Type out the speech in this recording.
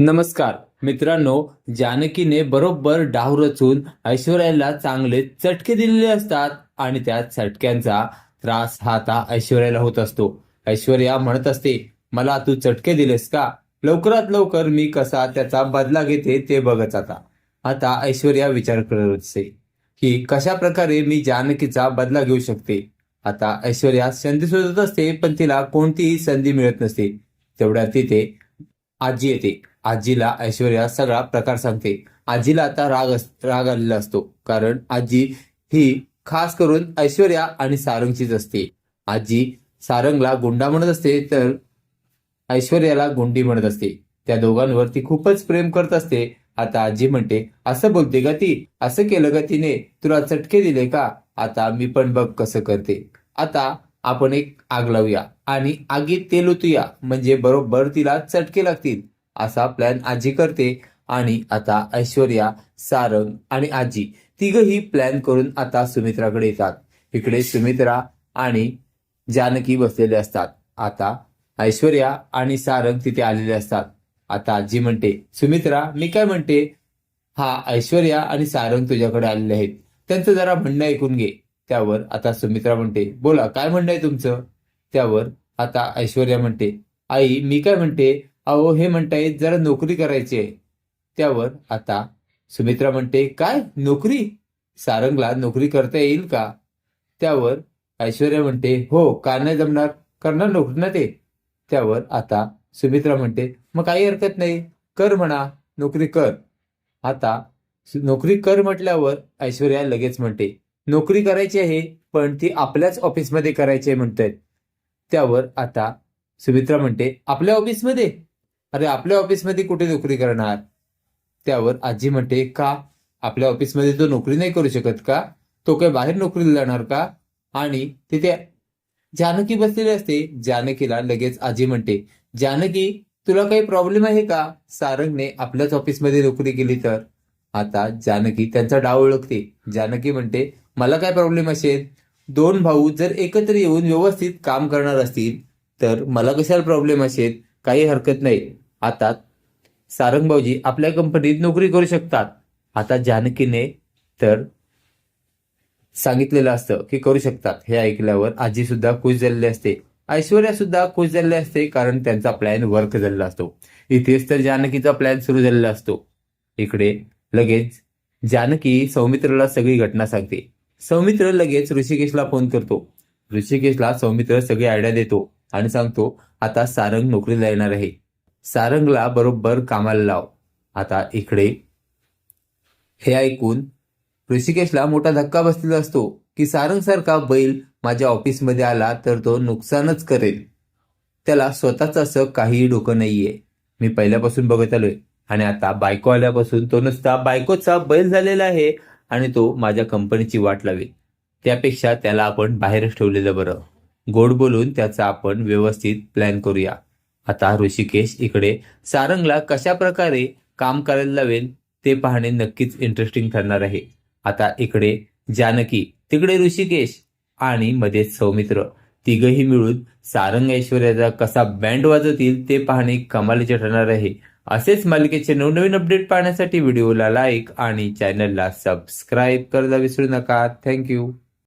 नमस्कार मित्रांनो जानकीने बरोबर डाव रचून ऐश्वर्याला चांगले चटके दिलेले असतात आणि त्या चटक्यांचा त्रास हा आता ऐश्वर्याला होत असतो. ऐश्वर्या म्हणत असते मला तू चटके दिलेस का? लवकरात लवकर मी कसा त्याचा बदला घेते ते बघत आता. आता ऐश्वर्या विचार करत असते की कशा प्रकारे मी जानकीचा बदला घेऊ शकते? आता ऐश्वर्या संधी शोधत असते पण तिला कोणतीही संधी मिळत नसते. तेवढ्या तिथे आजी येते. आजीला ऐश्वर्या सगळा प्रकार सांगते. आजीला आता राग राग आलेला असतो. कारण आजी ही खास करून ऐश्वर्या आणि सारंगचीच असते. आजी सारंगला गुंडा म्हणत असते तर ऐश्वर्याला गुंडी म्हणत असते. त्या दोघांवर ती खूपच प्रेम करत असते. आता आजी म्हणते असं बोलते का ती? असं केलं का तिने? तुला चटके दिले का? आता मी पण बघ कसं करते. आता आपण एक आग लावूया आणि आगीत तेल ओतूया. म्हणजे बरोबर तिला चटके लागतील. असा प्लॅन आजी करते. आणि आता ऐश्वर्या सारंग आणि आजी तिघही प्लॅन करून आता सुमित्राकडे येतात. इकडे सुमित्रा आणि जानकी बसलेले असतात. आता ऐश्वर्या आणि सारंग तिथे आलेले असतात. आता आजी म्हणते सुमित्रा मी काय म्हणते? हा ऐश्वर्या आणि सारंग तुझ्याकडे आलेले आहेत. त्यांचं जरा म्हणणं ऐकून घे. त्यावर आता सुमित्रा म्हणते बोला काय म्हणणं आहे तुमचं? त्यावर आता ऐश्वर्या म्हणते आई मी काय म्हणते? अहो हे म्हणतायत जरा नोकरी करायची आहे. त्यावर आता सुमित्रा म्हणते काय? नोकरी? सारंगला नोकरी करता येईल का? त्यावर ऐश्वर्या म्हणते हो का नाही जमणार. करणार नोकरी ना ते. त्यावर आता सुमित्रा म्हणते मग काही हरकत नाही. कर म्हणा. नोकरी कर. आता नोकरी कर म्हटल्यावर ऐश्वर्या लगेच म्हणते नोकरी करायची आहे पण ती आपल्याच ऑफिसमध्ये करायची आहे म्हणतायत. त्यावर आता सुमित्रा म्हणते आपल्या ऑफिसमध्ये? अरे आपल्या ऑफिसमध्ये कुठे नोकरी करणार? त्यावर आजी म्हणते का? आपल्या ऑफिसमध्ये तो नोकरी नाही करू शकत का? तो काय बाहेर नोकरीला जाणार का? आणि तिथे जानकी बसलेली असते. जानकीला लगेच आजी म्हणते जानकी तुला काही प्रॉब्लेम आहे का? सारंगने आपल्याच ऑफिसमध्ये नोकरी केली तर. आता जानकी त्यांचा डाव ओळखते. जानकी म्हणते मला काय प्रॉब्लेम असेल? दोन भाऊ जर एकत्र येऊन व्यवस्थित काम करणार असतील तर मला कशाला प्रॉब्लेम असेल? काही हरकत नाही. आता सारंग भाऊजी आपल्या कंपनीत नोकरी करू शकतात. आता जानकीने तर सांगितलेलं असतं की करू शकतात. हे ऐकल्यावर आजी सुद्धा खुश झालेली असते. ऐश्वर्या सुद्धा खुश झालेली असते कारण त्यांचा प्लॅन वर्क झालेला असतो. इथेच तर जानकीचा प्लॅन सुरू झालेला असतो. इकडे लगेच जानकी सौमित्रला सगळी घटना सांगते. सौमित्र लगेच ऋषिकेशला फोन करतो. ऋषिकेशला सौमित्र सगळी आयडिया देतो. आणि सांगतो आता सारंग नोकरीला येणार आहे. सारंगला बरोबर कामाला लाव. आता इकडे. हे ऐकून ऋषिकेशला मोठा धक्का बसलेला असतो की सारंग सारखा बैल माझ्या ऑफिसमध्ये आला तर तो नुकसानच करेल. त्याला स्वतःच असं काहीही डोकं नाहीये. मी पहिल्यापासून बघत आलोय. आणि आता बायको आल्यापासून तो नुसता बायकोचा बैल झालेला आहे आणि तो माझ्या कंपनीची वाट लावेल. त्यापेक्षा त्याला आपण बाहेरच ठेवलेलं बरं. गोड बोलून त्याचा आपण व्यवस्थित प्लॅन करूया. आता ऋषिकेश इकडे सारंगला कशा प्रकारे काम करायला लावेल ते पाहणे नक्कीच इंटरेस्टिंग ठरणार आहे. आता इकडे जानकी तिकडे ऋषिकेश आणि मध्येच सौमित्र. तिघही मिळून सारंग ऐश्वर्याचा कसा बँड वाजवतील ते पाहणे कमालीचे ठरणार आहे. असेच मालिकेचे नवनवीन अपडेट पाहण्यासाठी व्हिडिओला लाईक आणि चॅनलला सबस्क्राईब करायला विसरू नका. थँक्यू